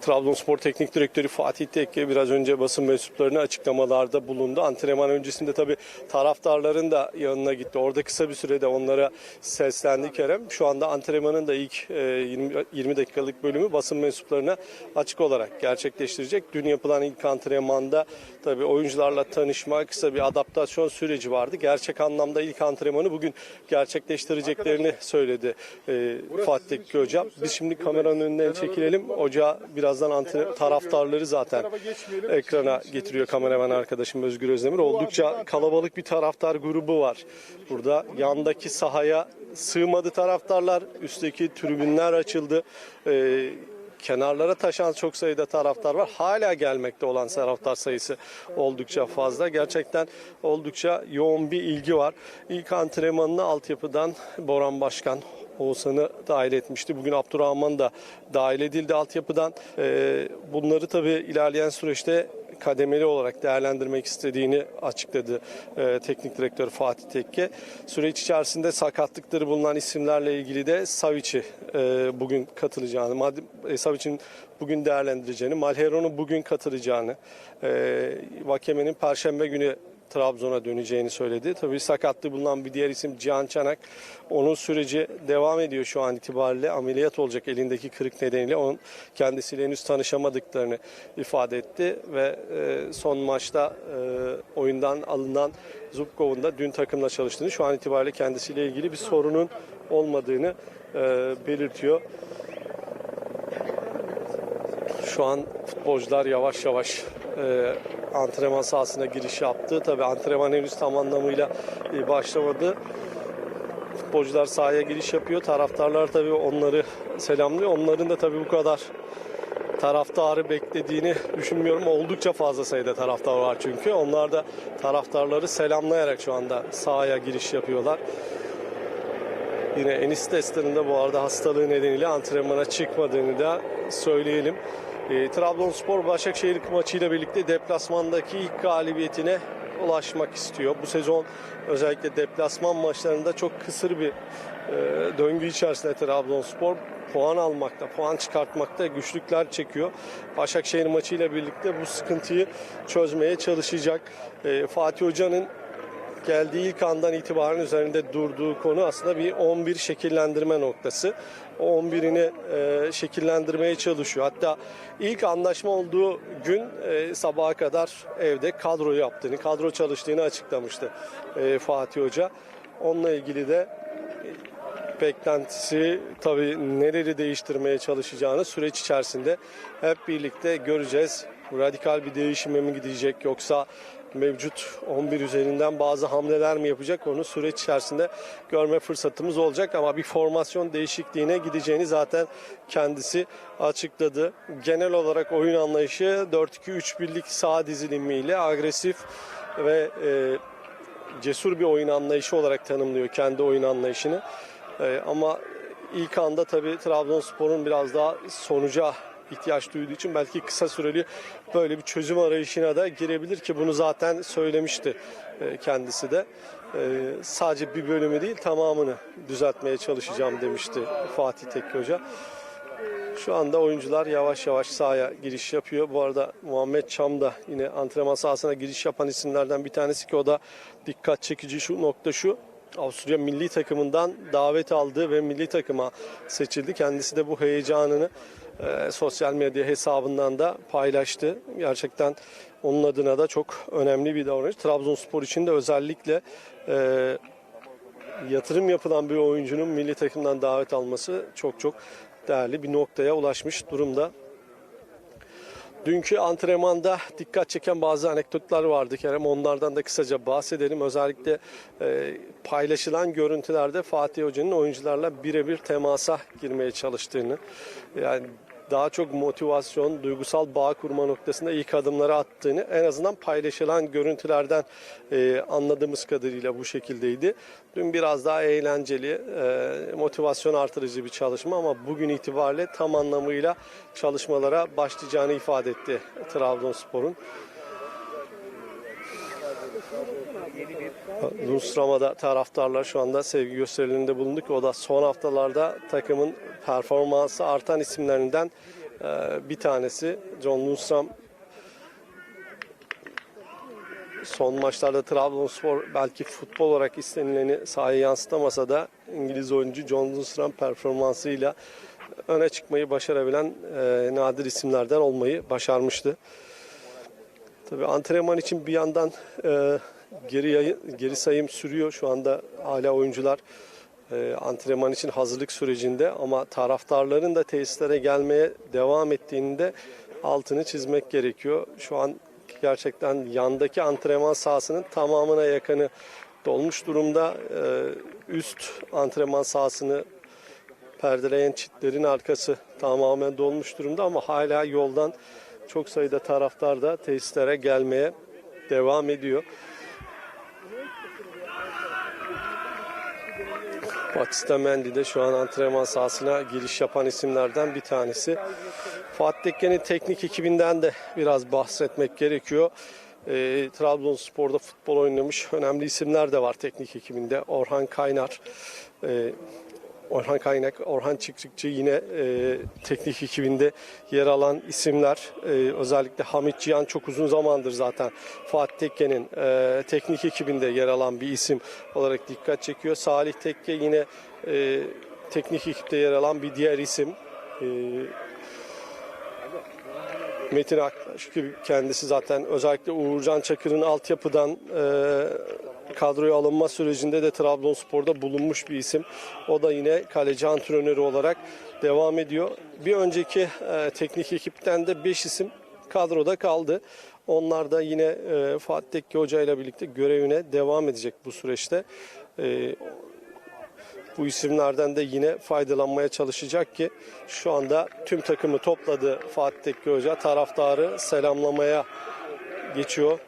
Trabzonspor Teknik Direktörü Fatih Tekke biraz önce basın mensuplarına açıklamalarda bulundu. Antrenman öncesinde tabii taraftarların da yanına gitti. Orada kısa bir sürede onlara seslendi Kerem. Şu anda antrenmanın da ilk e, 20, 20 dakikalık bölümü basın mensuplarına açık olarak gerçekleştirecek. Dün yapılan ilk antrenmanda tabii oyuncularla tanışma, kısa bir adaptasyon süreci vardı. Gerçek anlamda ilk antrenmanı bugün gerçekleştireceklerini söyledi e, Fatih Tekke Hoca. Biz şimdi kameranın önünden çekilelim. Hoca birazdan antre- taraftarları zaten ekrana getiriyor kameraman arkadaşım Özgür Özdemir. Oldukça kalabalık bir taraftar grubu var. Burada yandaki sahaya sığmadı taraftarlar. Üstteki tribünler açıldı. Ee, kenarlara taşan çok sayıda taraftar var. Hala gelmekte olan taraftar sayısı oldukça fazla. Gerçekten oldukça yoğun bir ilgi var. İlk antrenmanını altyapıdan Boran Başkan Oğuzhan'ı dahil etmişti. Bugün Abdurrahman da dahil edildi altyapıdan. Ee, bunları tabii ilerleyen süreçte kademeli olarak değerlendirmek istediğini açıkladı e, teknik direktör Fatih Tekke. Süreç içerisinde sakatlıkları bulunan isimlerle ilgili de Savic'i e, bugün katılacağını, e, Savic'in bugün değerlendireceğini, Malheron'un bugün katılacağını, e, Vakeme'nin Perşembe günü Trabzon'a döneceğini söyledi. Tabii sakatlığı bulunan bir diğer isim Cihan Çanak. Onun süreci devam ediyor şu an itibariyle. Ameliyat olacak elindeki kırık nedeniyle. Onun kendisiyle henüz tanışamadıklarını ifade etti ve e, son maçta e, oyundan alınan Zubkov'un da dün takımla çalıştığını, şu an itibariyle kendisiyle ilgili bir sorunun olmadığını e, belirtiyor. Şu an futbolcular yavaş yavaş e, antrenman sahasına giriş yaptı. Tabii antrenman henüz tam anlamıyla e, başlamadı. Futbolcular sahaya giriş yapıyor. Taraftarlar tabii onları selamlıyor. Onların da tabii bu kadar taraftarı beklediğini düşünmüyorum. Oldukça fazla sayıda taraftar var çünkü. Onlar da taraftarları selamlayarak şu anda sahaya giriş yapıyorlar. Yine Enis Destan'ın da bu arada hastalığı nedeniyle antrenmana çıkmadığını da söyleyelim. E, Trabzonspor Başakşehir maçıyla birlikte deplasmandaki ilk galibiyetine ulaşmak istiyor. Bu sezon özellikle deplasman maçlarında çok kısır bir e, döngü içerisinde Trabzonspor puan almakta, puan çıkartmakta güçlükler çekiyor. Başakşehir maçıyla birlikte bu sıkıntıyı çözmeye çalışacak. E, Fatih Hoca'nın geldiği ilk andan itibaren üzerinde durduğu konu aslında bir 11 şekillendirme noktası. O 11'ini e, şekillendirmeye çalışıyor. Hatta ilk anlaşma olduğu gün e, sabaha kadar evde kadro yaptığını, kadro çalıştığını açıklamıştı e, Fatih Hoca. Onunla ilgili de beklentisi tabii neleri değiştirmeye çalışacağını süreç içerisinde hep birlikte göreceğiz. Radikal bir değişime mi gidecek yoksa mevcut 11 üzerinden bazı hamleler mi yapacak onu süreç içerisinde görme fırsatımız olacak ama bir formasyon değişikliğine gideceğini zaten kendisi açıkladı. Genel olarak oyun anlayışı 4-2-3 birlik sağ dizilimiyle agresif ve e, cesur bir oyun anlayışı olarak tanımlıyor kendi oyun anlayışını. Ee, ama ilk anda tabii Trabzonspor'un biraz daha sonuca ihtiyaç duyduğu için belki kısa süreli böyle bir çözüm arayışına da girebilir ki bunu zaten söylemişti e, kendisi de. Ee, sadece bir bölümü değil tamamını düzeltmeye çalışacağım demişti Fatih Tekke Hoca. Şu anda oyuncular yavaş yavaş sahaya giriş yapıyor. Bu arada Muhammed Çam da yine antrenman sahasına giriş yapan isimlerden bir tanesi ki o da dikkat çekici şu nokta şu. Avusturya milli takımından davet aldı ve milli takıma seçildi. Kendisi de bu heyecanını e, sosyal medya hesabından da paylaştı. Gerçekten onun adına da çok önemli bir davranış. Trabzonspor için de özellikle e, yatırım yapılan bir oyuncunun milli takımdan davet alması çok çok değerli bir noktaya ulaşmış durumda. Dünkü antrenmanda dikkat çeken bazı anekdotlar vardı Kerem. Onlardan da kısaca bahsedelim. Özellikle e, paylaşılan görüntülerde Fatih Hoca'nın oyuncularla birebir temasa girmeye çalıştığını, yani daha çok motivasyon, duygusal bağ kurma noktasında ilk adımları attığını en azından paylaşılan görüntülerden e, anladığımız kadarıyla bu şekildeydi. Dün biraz daha eğlenceli, e, motivasyon artırıcı bir çalışma ama bugün itibariyle tam anlamıyla çalışmalara başlayacağını ifade etti Trabzonspor'un. Nusrama'da taraftarlar şu anda sevgi gösterilerinde bulunduk. O da son haftalarda takımın performansı artan isimlerinden e, bir tanesi. John Lundstram son maçlarda Trabzonspor belki futbol olarak istenileni sahaya yansıtamasa da İngiliz oyuncu John Lundstram performansıyla öne çıkmayı başarabilen e, nadir isimlerden olmayı başarmıştı. Tabii antrenman için bir yandan e, geri geri sayım sürüyor. Şu anda hala oyuncular e, antrenman için hazırlık sürecinde ama taraftarların da tesislere gelmeye devam ettiğinde altını çizmek gerekiyor. Şu an gerçekten yandaki antrenman sahasının tamamına yakını dolmuş durumda. E, üst antrenman sahasını perdeleyen çitlerin arkası tamamen dolmuş durumda ama hala yoldan çok sayıda taraftar da tesislere gelmeye devam ediyor. Batista Mendy de şu an antrenman sahasına giriş yapan isimlerden bir tanesi. Fatih Tekke'nin teknik ekibinden de biraz bahsetmek gerekiyor. E, Trabzonspor'da futbol oynamış önemli isimler de var teknik ekibinde. Orhan Kaynar, e, Orhan Kaynak, Orhan Çıkrıkçı yine e, teknik ekibinde yer alan isimler. E, özellikle Hamit Cihan çok uzun zamandır zaten Fatih Tekke'nin e, teknik ekibinde yer alan bir isim olarak dikkat çekiyor. Salih Tekke yine e, teknik ekipte yer alan bir diğer isim. E, Metin Aktaş gibi kendisi zaten özellikle Uğurcan Çakır'ın altyapıdan e, kadroya alınma sürecinde de Trabzonspor'da bulunmuş bir isim. O da yine kaleci antrenörü olarak devam ediyor. Bir önceki e, teknik ekipten de 5 isim kadroda kaldı. Onlar da yine e, Fatih Tekke Hoca ile birlikte görevine devam edecek bu süreçte. E, bu isimlerden de yine faydalanmaya çalışacak ki şu anda tüm takımı topladı Fatih Tekke Hoca. Taraftarı selamlamaya geçiyor.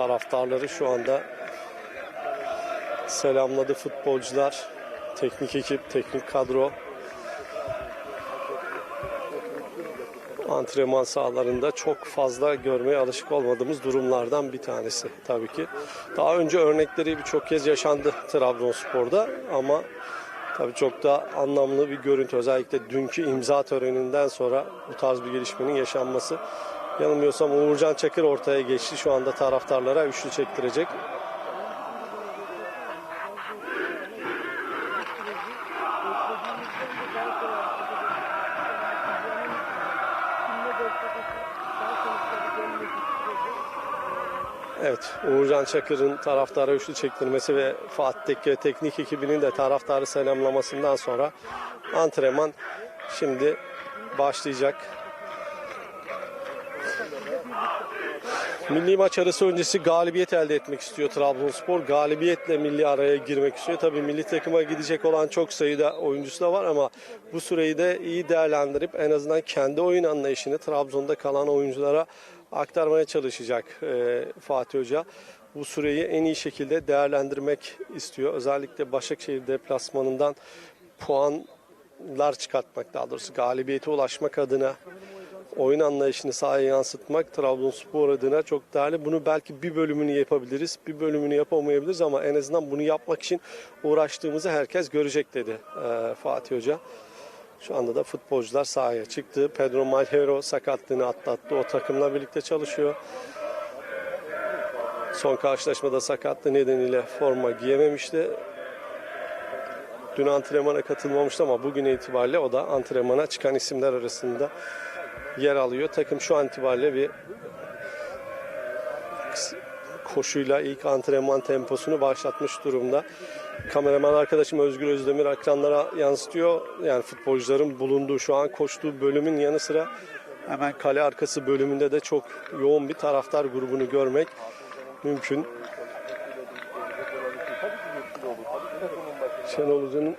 Taraftarları şu anda selamladı futbolcular, teknik ekip, teknik kadro. antrenman sahalarında çok fazla görmeye alışık olmadığımız durumlardan bir tanesi tabii ki. Daha önce örnekleri birçok kez yaşandı Trabzonspor'da ama tabii çok da anlamlı bir görüntü. Özellikle dünkü imza töreninden sonra bu tarz bir gelişmenin yaşanması. Yanılmıyorsam Uğurcan Çakır ortaya geçti. Şu anda taraftarlara üçlü çektirecek. Evet, Uğurcan Çakır'ın taraftara üçlü çektirmesi ve Fatih Tekke teknik ekibinin de taraftarı selamlamasından sonra antrenman şimdi başlayacak. Milli maç arası öncesi galibiyet elde etmek istiyor Trabzonspor. Galibiyetle milli araya girmek istiyor. Tabii milli takıma gidecek olan çok sayıda oyuncusu da var ama bu süreyi de iyi değerlendirip en azından kendi oyun anlayışını Trabzon'da kalan oyunculara aktarmaya çalışacak e, Fatih Hoca. Bu süreyi en iyi şekilde değerlendirmek istiyor. Özellikle Başakşehir deplasmanından puanlar çıkartmak daha doğrusu galibiyete ulaşmak adına oyun anlayışını sahaya yansıtmak Trabzonspor adına çok değerli. Bunu belki bir bölümünü yapabiliriz, bir bölümünü yapamayabiliriz ama en azından bunu yapmak için uğraştığımızı herkes görecek dedi e, Fatih Hoca. Şu anda da futbolcular sahaya çıktı. Pedro Malhero sakatlığını atlattı. O takımla birlikte çalışıyor. Son karşılaşmada sakatlığı nedeniyle forma giyememişti. Dün antrenmana katılmamıştı ama bugün itibariyle o da antrenmana çıkan isimler arasında yer alıyor. Takım şu an itibariyle bir koşuyla ilk antrenman temposunu başlatmış durumda. Kameraman arkadaşım Özgür Özdemir ekranlara yansıtıyor. Yani futbolcuların bulunduğu şu an koştuğu bölümün yanı sıra hemen kale arkası bölümünde de çok yoğun bir taraftar grubunu görmek mümkün. Şenol Hoca'nın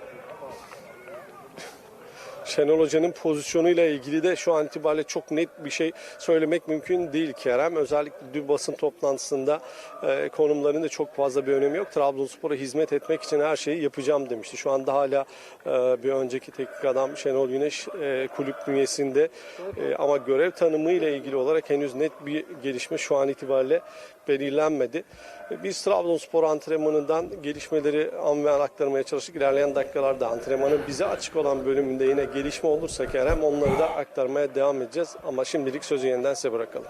Şenol Hoca'nın pozisyonuyla ilgili de şu an itibariyle çok net bir şey söylemek mümkün değil Kerem. Özellikle dün basın toplantısında e, konumlarının da çok fazla bir önemi yok. Trabzonspor'a hizmet etmek için her şeyi yapacağım demişti. Şu anda hala e, bir önceki teknik adam Şenol Güneş e, kulüp bünyesinde e, ama görev tanımı ile ilgili olarak henüz net bir gelişme şu an itibariyle belirlenmedi. Biz Trabzonspor antrenmanından gelişmeleri an ve an aktarmaya çalıştık. İlerleyen dakikalarda antrenmanın bize açık olan bölümünde yine gelişme olursa Kerem onları da aktarmaya devam edeceğiz. Ama şimdilik sözü yeniden size bırakalım.